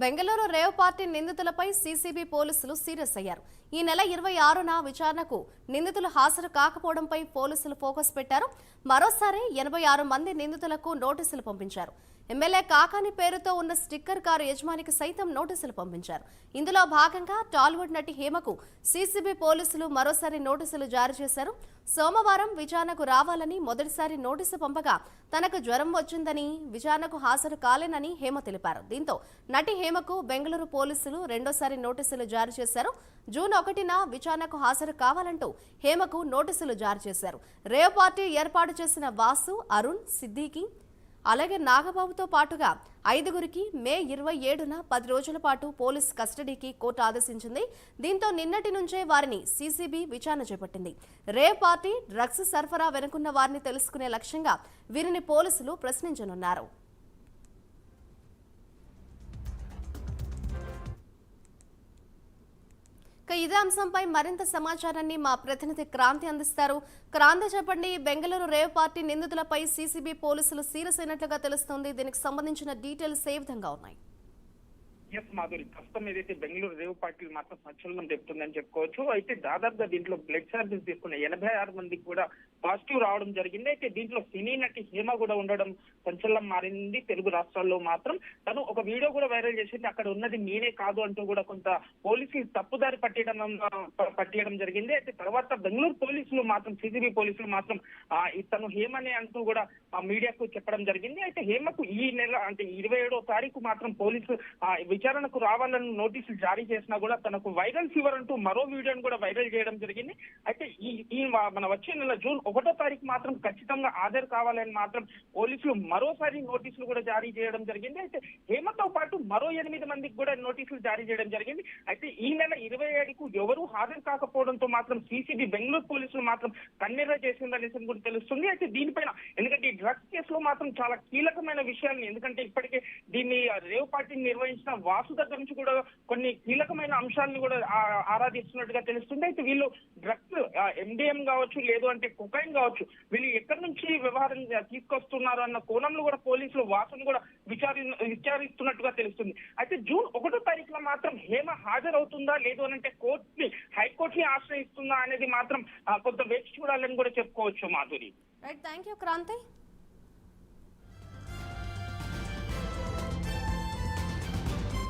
Bengaluru rave party నిందితులపై CCB పోలీసులు serious అయ్యారు. ఈ నెల ఇరవై ఆరున విచారణకు నిందితులు హాజరు కాకపోవడంపై పోలీసులు ఫోకస్ పెట్టారు. మరోసారి ఎనభై ఆరు మంది నిందితులకు నోటీసులు పంపించారు. ఎమ్మెల్యే కాకాని పేరుతో ఉన్న స్టిక్కర్ కారు యజమానికి సైతం నోటీసులు పంపించారు. ఇందులో భాగంగా టాలీవుడ్ నటి హేమకు సీసీబీ పోలీసులు మరోసారి నోటీసులు జారీ చేశారు. సోమవారం విచారణకు రావాలని మొదటిసారి నోటీసు పంపగా తనకు జ్వరం వచ్చిందని విచారణకు హాజరు కాలేనని హేమ తెలిపారు. దీంతో నటి హేమకు బెంగళూరు పోలీసులు రెండోసారి నోటీసులు జారీ చేశారు. జూన్ ఒకటిన విచారణకు హాజరు కావాలంటూ హేమకు నోటీసులు జారీ చేశారు. రేవ్ పార్టీ ఏర్పాటు చేసిన వాసు అరుణ్ సిద్దికి అలాగే నాగబాబుతో పాటుగా ఐదుగురికి మే ఇరవై ఏడున పది రోజుల పాటు పోలీస్ కస్టడీకి కోర్టు ఆదేశించింది. దీంతో నిన్నటి నుంచే వారిని సీసీబీ విచారణ చేపట్టింది. రే పార్టీ డ్రగ్స్ సరఫరా వెనుకున్న వారిని తెలుసుకునే లక్ష్యంగా వీరిని పోలీసులు ప్రశ్నించనున్నారు. ఇదే అంశంపై మరింత సమాచారాన్ని మా ప్రతినిధి క్రాంతి అందిస్తారు. క్రాంతి చెప్పండి బెంగళూరు రేవ్ పార్టీ నిందితులపై సీసీబీ పోలీసులు సీరియస్ అయినట్లుగా తెలుస్తోంది. దీనికి సంబంధించిన డీటెయిల్స్ ఏ విధంగా ఉన్నాయి? ఎస్ మాధురి ప్రస్తుతం ఏదైతే బెంగళూరు రేవు పార్టీలు మాత్రం సంచలనం చెప్తుందని చెప్పుకోవచ్చు. అయితే దాదాపుగా దీంట్లో బ్లడ్ చార్జెస్ తీసుకున్న ఎనభై ఆరు మందికి కూడా పాజిటివ్ రావడం జరిగింది. అయితే దీంట్లో సినీ నటి హేమ కూడా ఉండడం సంచలనం మారింది. తెలుగు రాష్ట్రాల్లో మాత్రం తను ఒక వీడియో కూడా వైరల్ చేసింది. అక్కడ ఉన్నది నేనే కాదు అంటూ కూడా కొంత పోలీసులు తప్పుదారి పట్టడం పట్టేయడం జరిగింది. అయితే తర్వాత బెంగళూరు పోలీసులు మాత్రం సిసిబి పోలీసులు మాత్రం తను హేమనే అంటూ కూడా మీడియాకు చెప్పడం జరిగింది. అయితే హేమకు ఈ నెల అంటే ఇరవై ఏడో తారీఖు మాత్రం పోలీసు విచారణ విచారణకు రావాలని నోటీసులు జారీ చేసినా కూడా తనకు వైరల్ ఫీవర్ అంటూ మరో వీడియోని కూడా వైరల్ చేయడం జరిగింది. అయితే ఈ ఈ మన వచ్చే నెల జూన్ ఒకటో తారీఖు మాత్రం ఖచ్చితంగా హాజరు కావాలని మాత్రం పోలీసులు మరోసారి నోటీసులు కూడా జారీ చేయడం జరిగింది. అయితే హేమతో పాటు మరో ఎనిమిది మందికి కూడా నోటీసులు జారీ చేయడం జరిగింది. అయితే ఈ నెల ఇరవై ఏడుకు ఎవరు హాజరు కాకపోవడంతో మాత్రం సిసిబి బెంగళూరు పోలీసులు మాత్రం కన్నెర్ర చేసిందనేసి కూడా తెలుస్తుంది. అయితే దీనిపైన ఎందుకంటే డ్రగ్స్ కేసులో మాత్రం చాలా కీలకమైన విషయాన్ని ఎందుకంటే ఇప్పటికే దీన్ని రేవ్ పార్టీని నిర్వహించిన వాసు దగ్గర నుంచి కూడా కొన్ని కీలకమైన అంశాలను కూడా ఆరాధిస్తున్నట్టుగా తెలుస్తుంది. అయితే వీళ్ళు డ్రగ్స్ ఎండిఎం కావచ్చు లేదు అంటే కుకైన్ కావచ్చు వీళ్ళు ఎక్కడి నుంచి వ్యవహారం తీసుకొస్తున్నారు అన్న కోణంలో కూడా పోలీసులు వాసును కూడా విచారి విచారిస్తున్నట్టుగా తెలుస్తుంది. అయితే జూన్ ఒకటో తారీఖున మాత్రం హేమ హాజరవుతుందా లేదు అని అంటే కోర్టుని హైకోర్టుని ఆశ్రయిస్తుందా అనేది మాత్రం కొంత వేచి చూడాలని కూడా చెప్పుకోవచ్చు Madhuri. Right thank you Kranthi